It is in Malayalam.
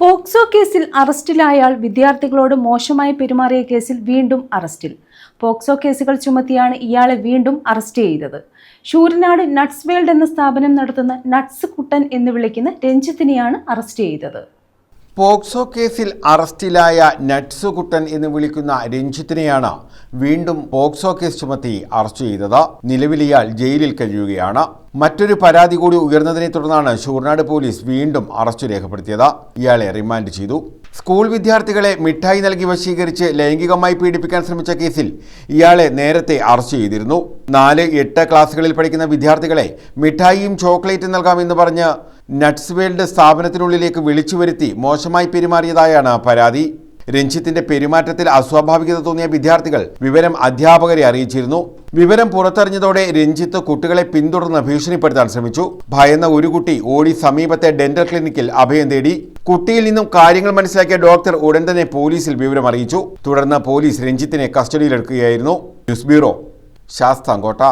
പോക്സോ കേസിൽ അറസ്റ്റിലായ വിദ്യാർത്ഥികളോട് മോശമായി പെരുമാറിയ കേസിൽ വീണ്ടും അറസ്റ്റിൽ. പോക്സോ കേസുകൾ ചുമത്തിയാണ് ഇയാളെ വീണ്ടും അറസ്റ്റ് ചെയ്തത്. ശൂരനാട് നട്സ് വേൾഡ് എന്ന സ്ഥാപനം നടത്തുന്ന നട്സ് കുട്ടൻ എന്ന് വിളിക്കുന്ന രഞ്ജിത്തിനെയാണ് അറസ്റ്റ് ചെയ്തത്. പോക്സോ കേസിൽ അറസ്റ്റിലായ നട്സ് കുട്ടൻ എന്ന് വിളിക്കുന്ന രഞ്ജിത്തിനെയാണ് വീണ്ടും പോക്സോ കേസ് ചുമത്തി അറസ്റ്റ് ചെയ്തത്. നിലവിലിയാൽ ജയിലിൽ കഴിയുകയാണ്. മറ്റൊരു പരാതി കൂടി ഉയർന്നതിനെ തുടർന്നാണ് ഷൂർനാട് പോലീസ് വീണ്ടും അറസ്റ്റ് രേഖപ്പെടുത്തിയത്. ഇയാളെ റിമാൻഡ് ചെയ്തു. സ്കൂൾ വിദ്യാർത്ഥികളെ മിഠായി നൽകി വശീകരിച്ച് ലൈംഗികമായി പീഡിപ്പിക്കാൻ ശ്രമിച്ച കേസിൽ ഇയാളെ നേരത്തെ അറസ്റ്റ് ചെയ്തിരുന്നു. നാല് എട്ട് ക്ലാസ്സുകളിൽ പഠിക്കുന്ന വിദ്യാർത്ഥികളെ മിഠായിയും ചോക്ലേറ്റും നൽകാമെന്ന് പറഞ്ഞ് നട്സ് വേൾഡ് സ്ഥാപനത്തിനുള്ളിലേക്ക് വിളിച്ചു വരുത്തി മോശമായി പെരുമാറിയതായാണ് പരാതി. രഞ്ജിത്തിന്റെ പെരുമാറ്റത്തിൽ അസ്വാഭാവികത തോന്നിയ വിദ്യാർത്ഥികൾ വിവരം അധ്യാപകരെ അറിയിച്ചിരുന്നു. വിവരം പുറത്തറിഞ്ഞതോടെ രഞ്ജിത്ത് കുട്ടികളെ പിന്തുടർന്ന് ഭീഷണിപ്പെടുത്താൻ ശ്രമിച്ചു. ഭയന്ന ഒരു കുട്ടി ഓടി സമീപത്തെ ഡെന്റൽ ക്ലിനിക്കിൽ അഭയം തേടി. കുട്ടിയിൽ നിന്നും കാര്യങ്ങൾ മനസ്സിലാക്കിയ ഡോക്ടർ ഉടൻ തന്നെ പോലീസിൽ വിവരം അറിയിച്ചു. തുടർന്ന് പോലീസ് രഞ്ജിത്തിനെ കസ്റ്റഡിയിലെടുക്കുകയായിരുന്നു. News bureau Sasthamkotta.